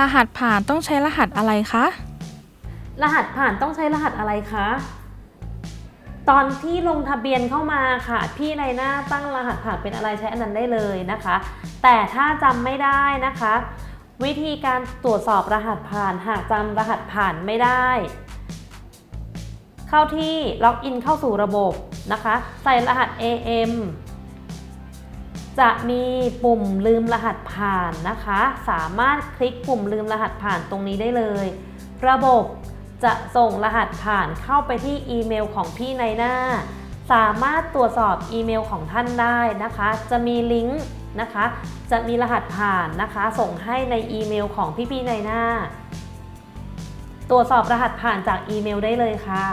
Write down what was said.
รหัสผ่านต้องใช้รหัสอะไรคะ รหัสผ่านต้องใช้รหัสอะไรคะ ตอนที่ลงทะเบียนเข้ามาค่ะ พี่ในหน้าตั้งรหัสผ่านเป็นอะไรใช้อันนั้นได้เลยนะคะ แต่ถ้าจำไม่ได้นะคะ วิธีการตรวจสอบรหัสผ่านหากจำรหัสผ่านไม่ได้ เข้าที่ล็อกอินเข้าสู่ระบบนะคะ ใส่รหัส AM จะมีปุ่มลืมรหัสผ่านนะคะ สามารถคลิกปุ่มลืมรหัสผ่านตรงนี้ได้เลย ระบบจะส่งรหัสผ่านเข้าไปที่อีเมลของพี่ในหน้า สามารถตรวจสอบอีเมลของท่านได้นะคะ จะมีลิงก์นะคะ จะมีรหัสผ่านนะคะ ส่งให้ในอีเมลของพี่ๆในหน้า ตรวจสอบรหัสผ่านจากอีเมลได้เลยค่ะ